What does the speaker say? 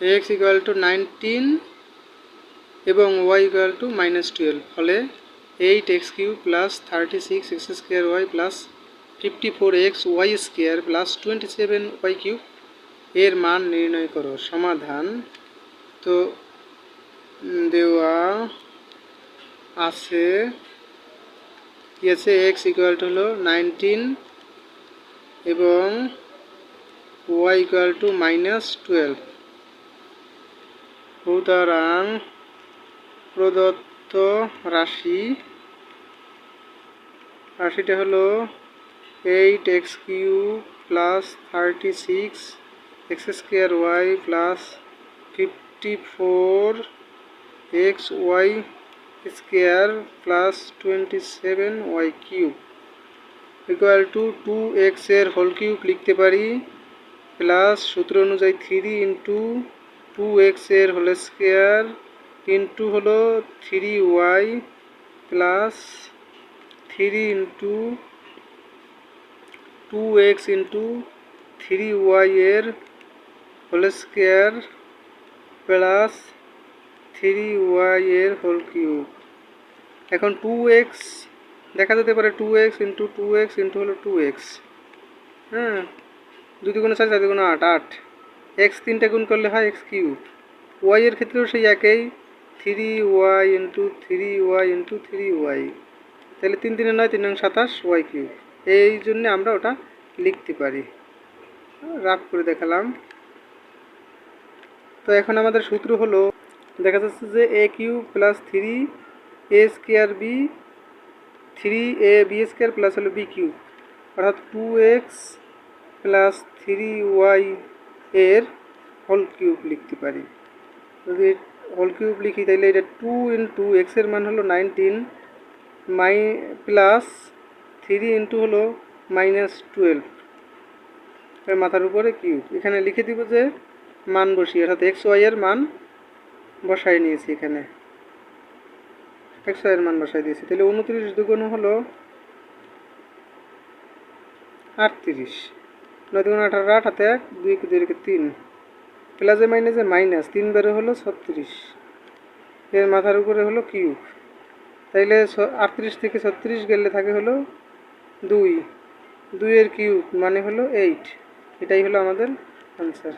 X equal to nineteen এবং y equal to minus twelve ফলে eight x cube plus thirty six x square y plus fifty four x y square plus twenty seven y cube এর মান নির্ণয় করো। সমাধান তো দেওয়া আছে। কি আছে? এক্স ইকুয়াল টু হলো নাইনটিন এবং y equal to minus twelve সুতরাং প্রদত্ত রাশি, রাশিটা হলো eight x cube plus thirty six x square y plus fifty four x y square plus twenty seven y cube equal to two এক্সের whole cube লিখতে পারি plus সূত্র অনুযায়ী থ্রি ইন্টু টু এক্সের হোল স্কোয়ার ইন্টু হলো three y plus three into two x into three y এর whole square plus three y এর whole cube এখন টু এক্স দেখা যেতে পারে two x into two x into হলো two x হ্যাঁ দুই দুগুণে চার চার দুগুণে আট আট। এক্স তিনটে গুণ করলে হয় এক্স কিউব। ওয়াই এর ক্ষেত্রেও সেই একই। Three y into three y into three y. তাহলে তিন তিনে নয়, তিন নং সাতাশ, ওয়াই কিউব। এই জন্য আমরা ওটা লিখতে পারি। রাফ করে দেখালাম। তো এখন আমাদের সূত্র হলো, দেখা যাচ্ছে যে a cube plus three a square b, three a b square plus হলো বি কিউ অর্থাৎ two x plus three y এর হোল কিউব লিখতে পারি। যদি হোল কিউব লিখি তাহলে এটা টু ইন্টু এক্সের মান হলো nineteen my plus three into হলো মাইনাস টুয়েলভ এর মাথার উপরে কিউব এখানে লিখে দিব যে মান বসিয়ে, অর্থাৎ এক্স ওয়াই এর মান বসাই নিয়েছি এখানে। এক্স ওয়াই এর মান বসাই দিয়েছি। তাহলে উনত্রিশ দুগুণ হলো আটত্রিশ। নয় আঠারো আট, হাতে এক, দুই দুই রেখে তিন। প্লাসে মাইনাসে মাইনাস, তিন বারে হলো ছত্রিশ। এর মাথার উপরে হলো কিউব। তাইলে আটত্রিশ থেকে ছত্রিশ গেলে থাকে হলো দুই। দুইয়ের কিউব মানে হলো এইট। এটাই হলো আমাদের আনসার